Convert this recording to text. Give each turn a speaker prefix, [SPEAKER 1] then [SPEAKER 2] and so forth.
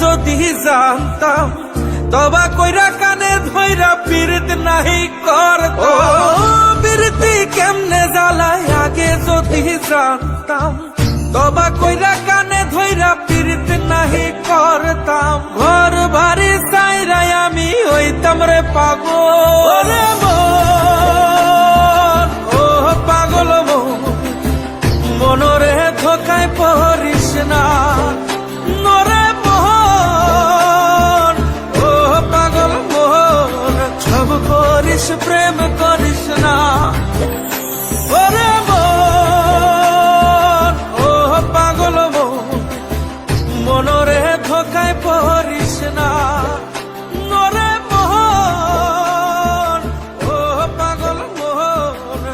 [SPEAKER 1] যদি জানতাম তবা কইরা কানে ধইরা পীড়িত নাহি কর পীড়িতি কেমনে জ্বালায় আগে যদি জানতাম তবা কইরা কানে ধইরা পীড়িত নাহি করতাম। ঘর বাড়ি সাইরাই আমি হইতাম রে পাগল। ও পাগল মন মনরে ধোকায় পড়িস না। মানুষ প্রেম করিস না ওরে ও পাগল মনরে ধোকায় পড়িস না নরে মন ও পাগল মোহন